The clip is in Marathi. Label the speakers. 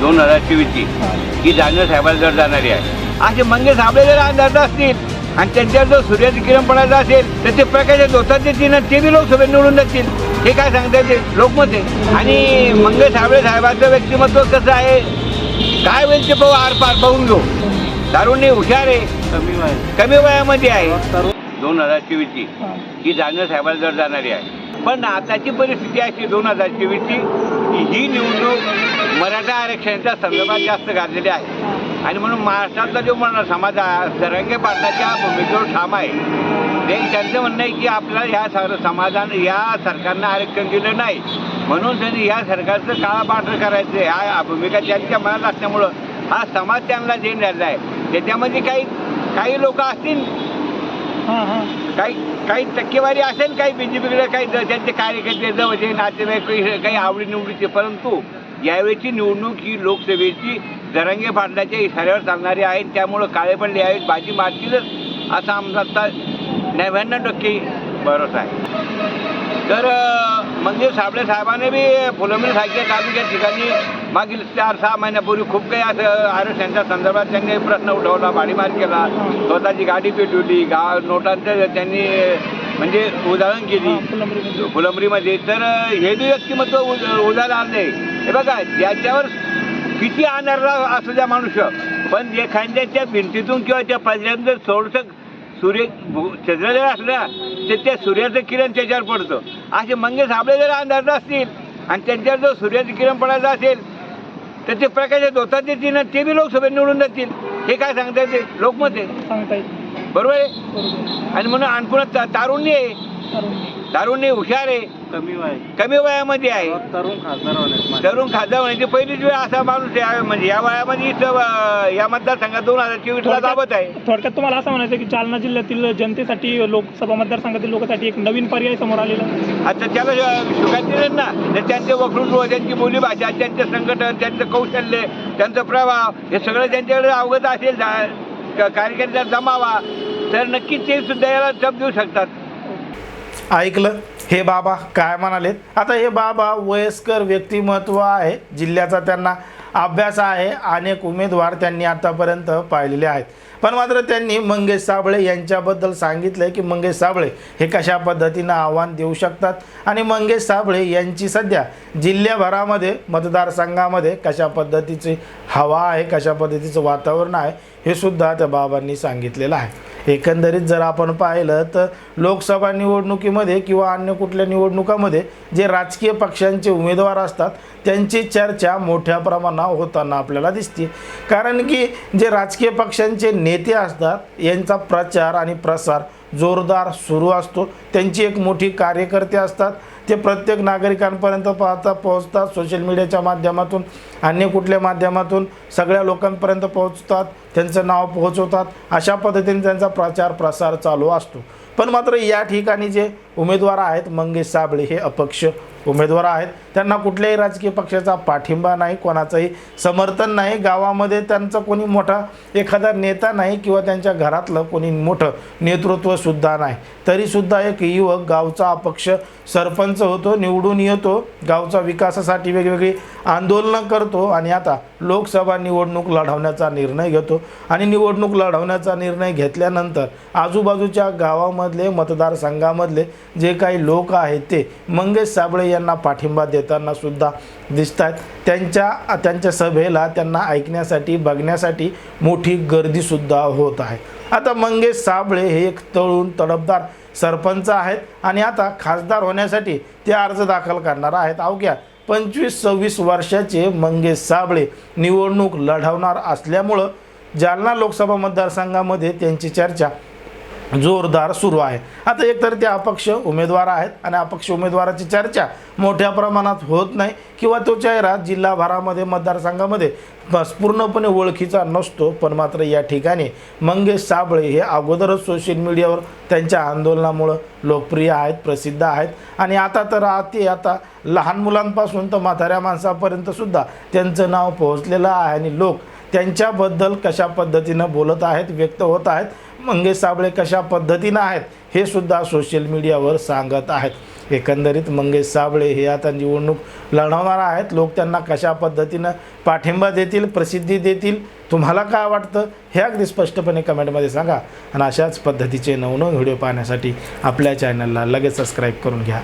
Speaker 1: दोन हजार चोवीसची ही जाणं साहेबाला जर जाणारी आहे. असे मंगेश साबळे जर अंदाज असतील आणि त्यांच्यावर जर सूर्याचं किरण पडायचं असेल तर ते प्रकाश दोतात देतील आणि ते बी लोकसभेत निवडून जातील. हे काय सांगता येते? लोकमत आहे. आणि मंगेश साबळे साहेबांचं व्यक्तिमत्व कसं आहे? काय होईल ते पाहू आरपार पाहून घेऊ. दारुणी हुशार आहे.
Speaker 2: कमी वय
Speaker 1: कमी वयामध्ये आहे.
Speaker 2: तरुण
Speaker 1: दोन हजार चोवीसची ही जाणं साहेबाला जर जाणारी आहे. पण आताची परिस्थिती अशी दोन हजार चोवीसची की ही निवडणूक मराठा आरक्षणाच्या संदर्भात जास्त गाजलेली आहे. आणि म्हणून महाराष्ट्रातला जो म्हणा समाज जरांगे पाटलाच्या भूमिकेवर ठाम आहे. ते त्यांचं म्हणणं आहे की आपल्याला ह्या सर समाजानं या सरकारनं आरक्षण दिलं नाही. म्हणून त्यांनी या सरकारचं काळापाठ करायचं. आहे. हा भूमिका त्यांच्या मनात असल्यामुळं हा समाज त्यांना जे निर्णय आहे. त्याच्यामध्ये काही काही लोक असतील. काही काही टक्केवारी असेल काही बीजेपीकडे काही त्यांचे कार्यकर्ते जवळचे नातेवाईक काही काही आवडी निवडीचे परंतु यावेळीची निवडणूक ही लोकसभेची जरंगे फाडण्याच्या इशाऱ्यावर चालणारी आहे. त्यामुळं काळे पण यावेळी बाजी मारतीलच असा आमचा आता नव्याण्णव टक्के भरोसा आहे. तर म्हणजे साबळे साहेबांनी बी फुलंब्री सारख्या तालुक्या ठिकाणी मागील चार सहा महिन्यापूर्वी खूप काही असं आरक्षणाच्या संदर्भात त्यांनी प्रश्न उठवला भाडीमार केला स्वतःची गाडी पेटवली गाव नोटांचं त्यांनी म्हणजे उदाहरण केली फुलंब्रीमध्ये. तर हे बी व्यक्तिमत्व उद- उदाहरण आणले हे बघा याच्यावर किती आणणारा असू द्या मनुष्य पण एखाद्याच्या भिंतीतून किंवा त्या पदऱ्यातून जर थोडंसं सूर्य भू- चंद्र जर असला तर त्या सूर्याचं किरण त्याच्यावर पडतं. असे मंगेश साबळे जर अंदाज असतील आणि त्यांच्यावर जर सूर्याचं किरण पडायचं असेल तर ते प्रकाशात होतात देतील आणि ते बी लोकसभेत निवडून जातील हे काय सांगता येते लोकमत आहे.
Speaker 3: सांगता येईल
Speaker 1: बरोबर आहे? आणि म्हणून आणखून तारुण्य आहे. तारुण्य हुशार आहे.
Speaker 2: कमी वय.
Speaker 1: कमी वयामध्ये आहे.
Speaker 2: तरुण खासदार होण्यास
Speaker 1: तरुण खासदार म्हणजे पहिलीच वेळ असा माणूस आहे. म्हणजे या वयामध्ये इथं, या मतदारसंघात दोन हजार चोवीसला दाबत आहे.
Speaker 3: थोडक्यात तुम्हाला असं म्हणायचं की जालना जिल्ह्यातील जनतेसाठी लोकसभा मतदारसंघातील लोकांसाठी एक नवीन पर्याय समोर आलेला आहे.
Speaker 1: आता त्याला दिलं ना. तर त्यांचे वक्तृत्व त्यांची बोलीभाषा त्यांचं संघटन त्यांचं कौशल्य त्यांचा प्रभाव हे सगळं त्यांच्याकडे अवगत असेल. जा- क- कार्यकर्त्यात जमावा. तर नक्कीच ते सुद्धा याला जप देऊ शकतात.
Speaker 4: ऐकलं. हे बाबा काय म्हणालेत? आता हे बाबा वयस्कर व्यक्तिमत्व आहे. जिल्ह्याचा त्यांना अभ्यास आहे. अनेक उमेदवार त्यांनी आतापर्यंत पाहिलेले आहेत. पण मात्र त्यांनी मंगेश साबळे यांच्याबद्दल सांगितलं की मंगेश साबळे हे कशा पद्धतीनं आव्हान देऊ शकतात? आणि मंगेश साबळे यांची सध्या जिल्ह्याभरामध्ये मतदारसंघामध्ये कशा पद्धतीची हवा आहे कशा पद्धतीचं वातावरण आहे हे सुद्धा त्या बाबांनी सांगितलेलं आहे. एकंदरीत जर आपण पाहिलं तर लोकसभा निवडणुकीमध्ये किंवा अन्य कुठल्या निवडणुकामध्ये जे राजकीय पक्षांचे उमेदवार असतात त्यांची चर्चा मोठ्या प्रमाणात होताना आपल्याला दिसते. कारण की जे राजकीय पक्षांचे नेते असतात यांचा प्रचार आणि प्रसार जोरदार सुरू असतो. त्यांची एक मोठी कार्यकर्ते असतात. ते प्रत्येक नागरिकांपर्यंत पाहता पोहोचतात सोशल मीडियाच्या माध्यमातून अन्य कुठल्या माध्यमातून सगळ्या लोकांपर्यंत पोहोचतात त्यांचं नाव पोहोचवतात. अशा पद्धतीने त्यांचा प्रचार प्रसार चालू असतो. पण मात्र या ठिकाणी जे उमेदवार आहेत मंगेश साबळे हे अपक्ष उमेदवार आहेत. त्यांना कुठल्याही राजकीय पक्षाचा पाठिंबा नाही कोणाचंही समर्थन नाही. गावामध्ये त्यांचा कोणी मोठा एखादा नेता नाही किंवा त्यांच्या घरातलं कोणी मोठं नेतृत्वसुद्धा नाही. तरीसुद्धा एक युवक गावचा अपक्ष सरपंच होतो निवडून येतो गावचा विकासासाठी वेगवेगळी आंदोलनं करतो आणि आता लोकसभा निवडणूक लढवण्याचा निर्णय घेतो. आणि निवडणूक लढवण्याचा निर्णय घेतल्यानंतर आजूबाजूच्या गावामधले मतदारसंघामधले जे काही लोक आहेत ते मंगेश साबळे यांना पाठिंबा देताना सुद्धा दिसत आहेत त्यांच्या त्यांच्या सभेला त्यांना ऐकण्यासाठी बघण्यासाठी मोठी गर्दीसुद्धा होत आहे. आता मंगेश साबळे हे एक तळून तडफदार सरपंच आहेत आणि आता खासदार होण्यासाठी ते अर्ज दाखल करणार आहेत. अवघ्या पंचवीस सव्वीस वर्षाचे मंगेश साबळे निवडणूक लढवणार असल्यामुळं जालना लोकसभा मतदारसंघामध्ये त्यांची चर्चा जोरदार सुरू आहे. आता एकतर ते अपक्ष उमेदवार आहेत आणि अपक्ष उमेदवाराची चर्चा मोठ्या प्रमाणात होत नाही किंवा तो चेहरा जिल्हाभरामध्ये मतदारसंघामध्ये बस पूर्णपणे ओळखीचा नसतो पण मात्र या ठिकाणी मंगेश साबळे हे अगोदरच सोशल मीडियावर त्यांच्या आंदोलनामुळं लोकप्रिय आहेत प्रसिद्ध आहेत. आणि आता तर ते आता लहान मुलांपासून तर म्हाताऱ्या माणसापर्यंत सुद्धा त्यांचं नाव पोहोचलेलं आहे. आणि लोक त्यांच्याबद्दल कशा पद्धतीनं बोलत आहेत व्यक्त होत आहेत मंगेश साबळे कशा पद्धतीनं आहेत हे सुद्धा सोशल मीडियावर सांगत आहेत. एकंदरीत मंगेश साबळे हे आता निवडणूक लढवणार आहेत. लोक त्यांना कशा पद्धतीनं पाठिंबा देतील प्रसिद्धी देतील तुम्हाला काय वाटतं हे अगदी स्पष्टपणे कमेंटमध्ये सांगा. आणि अशाच पद्धतीचे नवनवीन व्हिडिओ पाहण्यासाठी आपल्या चॅनलला लगेच सबस्क्राईब करून घ्या.